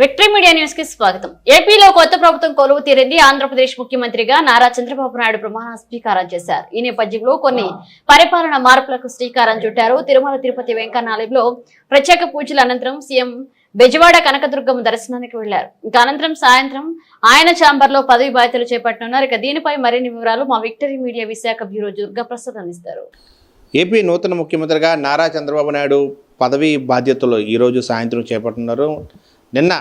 Victory media న్యూస్కి స్వాగతం. ఏపీలో కొత్త ప్రభుత్వం కొలువు తీరింది. ఆంధ్రప్రదేశ్ ముఖ్యమంత్రిగా నారా చంద్రబాబు నాయుడు ప్రమాణ స్వీకారం చేశారు. ఈ నేపథ్యంలో కొన్ని పరిపాలన మార్పులకు శ్రీకారం చుట్టారు. తిరుమల తిరుపతి వెంకన్నాలయంలో ప్రత్యేక పూజల అనంతరం సీఎం బెజవాడ కనకదుర్గమ్మ దర్శనానికి వెళ్ళారు. ఇక అనంతరం సాయంత్రం ఆయన ఛాంబర్లో పదవి బాధ్యతలు చేపట్టనున్నారు. ఇక దీనిపై మరిన్ని వివరాలు మా Victory Media Visakha bureau Durga Prasad అందిస్తారు. ఏపీ నూతన ముఖ్యమంత్రిగా నారా చంద్రబాబు నాయుడు పదవి బాధ్యతలు ఈరోజు సాయంత్రం చేపట్టున్నారు నిన్న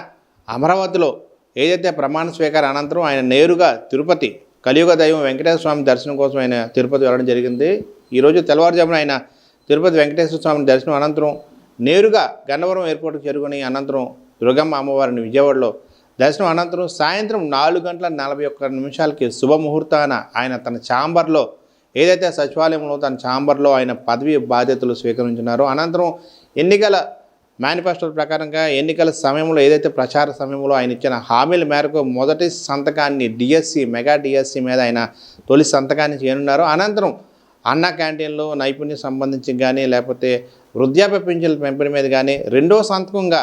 అమరావతిలో ఏదైతే ప్రమాణ స్వీకార అనంతరం ఆయన నేరుగా తిరుపతి కలియుగ దైవం వెంకటేశ్వర స్వామి దర్శనం కోసం ఆయన తిరుపతి వెళ్ళడం జరిగింది. ఈరోజు తెల్లవారుజామున ఆయన తిరుపతి వెంకటేశ్వర స్వామి దర్శనం అనంతరం నేరుగా గన్నవరం ఎయిర్పోర్ట్కి చేరుకుని అనంతరం దుర్గమ్మ అమ్మవారిని విజయవాడలో దర్శనం అనంతరం సాయంత్రం నాలుగు గంటల నలభై ఒక్క నిమిషాలకి శుభముహూర్తాన ఆయన తన ఛాంబర్లో ఏదైతే సచివాలయంలో తన ఛాంబర్లో ఆయన పదవి బాధ్యతలు స్వీకరించినారో అనంతరం ఎన్నికల మేనిఫెస్టో ప్రకారంగా ఎన్నికల సమయంలో ఏదైతే ప్రచార సమయంలో ఆయన ఇచ్చిన హామీల మేరకు మొదటి సంతకాన్ని డిఎస్సి మెగా డిఎస్సి మీద ఆయన తొలి సంతకాన్ని చేయనున్నారు. అనంతరం అన్న క్యాంటీన్లో నైపుణ్యం సంబంధించి కానీ లేకపోతే వృద్ధాప్య పింఛన్ల పెంపిణీ మీద కానీ రెండో సంతకంగా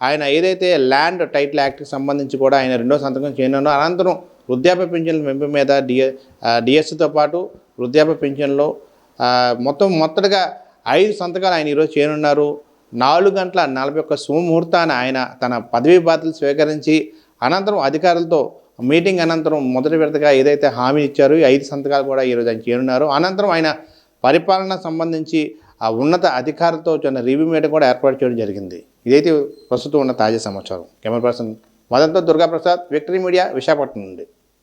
ఆయన ఏదైతే ల్యాండ్ టైటిల్ యాక్ట్కి సంబంధించి కూడా ఆయన రెండో సంతకం చేయనున్నారు. అనంతరం వృద్ధాప్య పింఛన్ల పెంపు మీద డిఎ డిఎస్సితో పాటు వృద్ధాప్య పింఛన్లో మొత్తం మొత్తగా ఐదు సంతకాలు ఆయన ఈరోజు చేయనున్నారు. నాలుగు గంటల నలభై ఒక్క శుభముహూర్తాన ఆయన తన పదవీ బాధ్యతలు స్వీకరించి అనంతరం అధికారులతో మీటింగ్ అనంతరం మొదటి విడతగా ఏదైతే హామీ ఇచ్చారో ఈ ఐదు సంతకాలు కూడా ఈరోజు ఆయన చేరున్నారు అనంతరం ఆయన పరిపాలన సంబంధించి ఆ ఉన్నత అధికారులతో చిన్న రివ్యూ మీటింగ్ కూడా ఏర్పాటు చేయడం జరిగింది. ఇదైతే ప్రస్తుతం ఉన్న తాజా సమాచారం. కెమెరా పర్సన్ మదంతో దుర్గాప్రసాద్ విక్టరీ మీడియా విశాఖపట్నం నుండి.